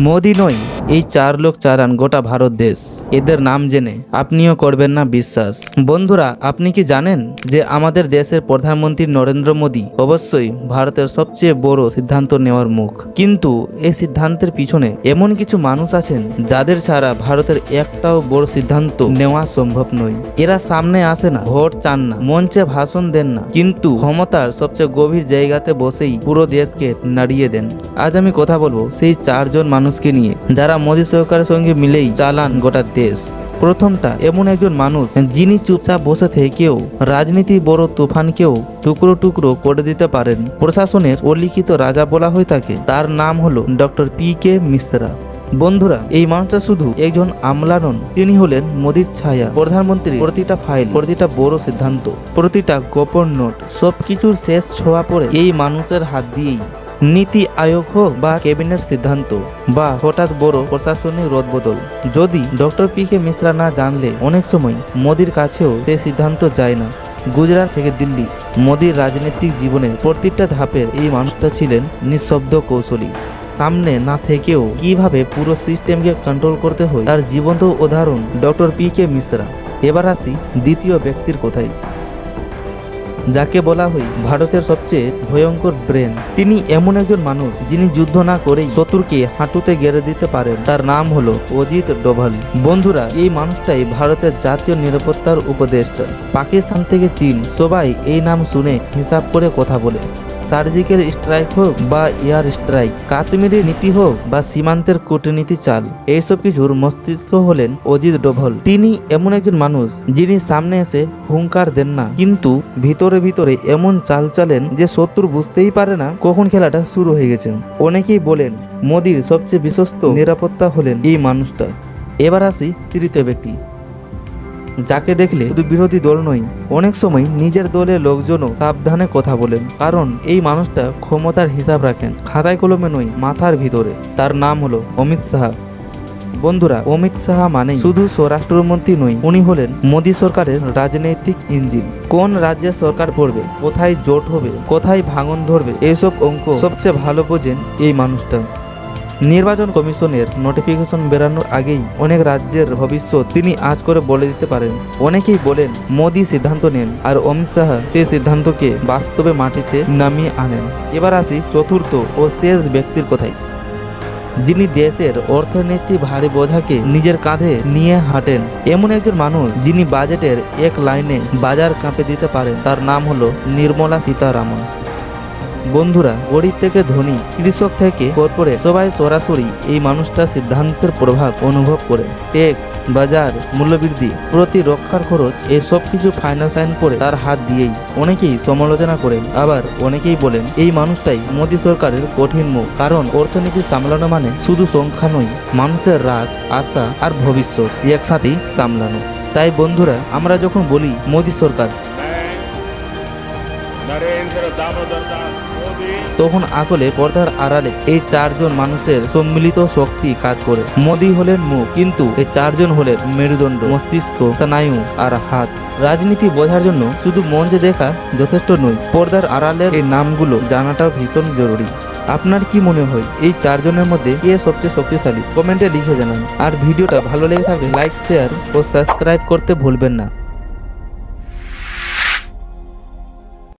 মোদি নয় এই চার লোক চারান গোটা ভারত দেশ। এদের নাম জেনে আপনিও করবেন না বিশ্বাস। বন্ধুরা, আপনি কি জানেন যে আমাদের দেশের প্রধানমন্ত্রী নরেন্দ্র মোদী অবশ্যই ভারতের সবচেয়ে বড় সিদ্ধান্ত নেওয়ার মুখ। কিন্তু এই সিদ্ধান্তের পিছনে এমন কিছু মানুষ আছেন যাদের ছাড়া ভারতের একটাও বড় সিদ্ধান্ত নেওয়া সম্ভব নয়। এরা সামনে আসে না, ভোট চান না, মঞ্চে ভাষণ দেন না, কিন্তু ক্ষমতার সবচেয়ে গভীর জায়গাতে বসেই পুরো দেশকে নাড়িয়ে দেন। আজ আমি কথা বলব সেই চারজন মানুষকে নিয়ে যারা মোদী সরকারের সঙ্গে মিলেই চালান গোটা দেশ। প্রথমটা এমন একজন মানুষ যিনি চুপচাপ বসে থেকেও রাজনীতি বড় তুফানকেও টুকরো টুকরো করে দিতে পারেন। প্রশাসনের অলিখিত রাজা বলা হয়ে থাকে, তার নাম হলো ডক্টর পি কে মিশ্রা। বন্ধুরা, এই মানুষটা শুধু একজন আমলা নন, তিনি হলেন মোদির ছায়া। প্রধানমন্ত্রী প্রতিটা ফাইল, প্রতিটা বড় সিদ্ধান্ত, প্রতিটা গোপন নোট, সবকিছুর শেষ ছোঁয়া পড়ে এই মানুষের হাত দিয়েই। নীতি আয়োগ হোক বা ক্যাবিনেট সিদ্ধান্ত বা হঠাৎ বড় প্রশাসনিক রদবদল। যদি ডক্টর পি কে মিশ্রা না জানলে অনেক সময় মোদির কাছেও সে সিদ্ধান্ত যায় না। গুজরাট থেকে দিল্লি, মোদির রাজনৈতিক জীবনের প্রতিটা ধাপের এই মানুষটা ছিলেন নিঃশব্দ কৌশলী। সামনে না থেকেও কীভাবে পুরো সিস্টেমকে কন্ট্রোল করতে হয়, তার জীবন্ত উদাহরণ ডক্টর পি কে মিশ্রা। এবার আসি দ্বিতীয় ব্যক্তির কথায়। যাকে বলা হয় ভারতের সবচেয়ে ভয়ঙ্কর ব্রেন। তিনি এমন একজন মানুষ যিনি যুদ্ধ না করেই শত্রুকে হাঁটুতে গেড়ে দিতে পারেন। তার নাম হলো অজিত ডোভাল। বন্ধুরা, এই মানুষটাই ভারতের জাতীয় নিরাপত্তার উপদেষ্টা। পাকিস্তান থেকে চীন, সবাই এই নাম শুনে হিসাব করে কথা বলে। সার্জিক্যাল স্ট্রাইক হোক বা এয়ার স্ট্রাইক, কাশ্মীরি নীতি হোক বা সীমান্তের কূটনীতি চাল, এইসব কিছুর মস্তিষ্ক হলেন অজিত ডোভল। তিনি এমন একজন মানুষ যিনি সামনে এসে হুঙ্কার দেন না, কিন্তু ভিতরে ভিতরে এমন চাল চালেন যে শত্রু বুঝতেই পারে না কখন খেলাটা শুরু হয়ে গেছে। অনেকেই বলেন, মোদির সবচেয়ে বিশ্বস্ত নিরাপত্তা হলেন এই মানুষটা। এবার আসি তৃতীয় ব্যক্তি। যাকে দেখলে শুধু বিরোধী দল নয়, অনেক সময় নিজের দলের লোকজনও সাবধানে কথা বলেন। কারণ এই মানুষটা ক্ষমতার হিসাব রাখেন, খাতায় কলমে নয়, মাথার ভিতরে। তার নাম হলো অমিত শাহ। বন্ধুরা, অমিত শাহ মানে শুধু স্বরাষ্ট্রমন্ত্রী নয়, উনি হলেন মোদী সরকারের রাজনৈতিক ইঞ্জিন। কোন রাজ্যের সরকার পড়বে, কোথায় জোট হবে, কোথায় ভাঙন ধরবে, এসব অঙ্ক সবচেয়ে ভালো বোঝেন এই মানুষটা। নির্বাচন কমিশনের নোটিফিকেশন বেরানোর আগেই অনেক রাজ্যের ভবিষ্যৎ তিনি আজ করে বলে দিতে পারেন। অনেকেই বলেন, মোদী সিদ্ধান্ত নেন আর অমিত শাহ সেই সিদ্ধান্তকে বাস্তবে মাটিতে নামিয়ে আনেন। এবার আসি চতুর্থ ও শেষ ব্যক্তির কথায়। যিনি দেশের অর্থনীতি ভারী বোঝাকে নিজের কাঁধে নিয়ে হাঁটেন, এমন একজন মানুষ যিনি বাজেটের এক লাইনে বাজার কাঁপে দিতে পারেন, তার নাম হলো নির্মলা সীতারামন। বন্ধুরা, গরিব থেকে ধনী, কৃষক থেকে কর্পোরেট সবাই সরাসরি এই মানুষটার সিদ্ধান্তের প্রভাব অনুভব করে। ট্যাক্স, বাজার, মূল্যবৃদ্ধি, প্রতি রক্ষার খরচ, এই সব কিছু ফাইন্যান্স আইন করে তার হাত দিয়েই অনেকেই সমালোচনা করেন। আবার অনেকেই বলেন, এই মানুষটাই মোদী সরকারের কঠিন মুখ। কারণ অর্থনীতি সামলানো মানে শুধু সংখ্যা নয়, মানুষের রাগ, আশা আর ভবিষ্যৎ, একসাথেই সামলানো। তাই বন্ধুরা, আমরা যখন বলি মোদী সরকার তখন আসলে পর্দার আড়ালে এই চারজন মানুষের সম্মিলিত শক্তি কাজ করে। মোদি হলেন মুখ কিন্তু এই চারজন হলেন মেরুদণ্ড, মস্তিষ্ক, স্নায়ু আর হাত। রাজনীতি বোঝার জন্য শুধু মঞ্চে দেখা যথেষ্ট নয়, পর্দার আড়ালের এই নামগুলো জানাটাও ভীষণ জরুরি। আপনার কি মনে হয়, এই চারজনের মধ্যে কে সবচেয়ে শক্তিশালী? কমেন্টে লিখে জানান। আর ভিডিওটা ভালো লেগে থাকলে লাইক, শেয়ার ও সাবস্ক্রাইব করতে ভুলবেন না।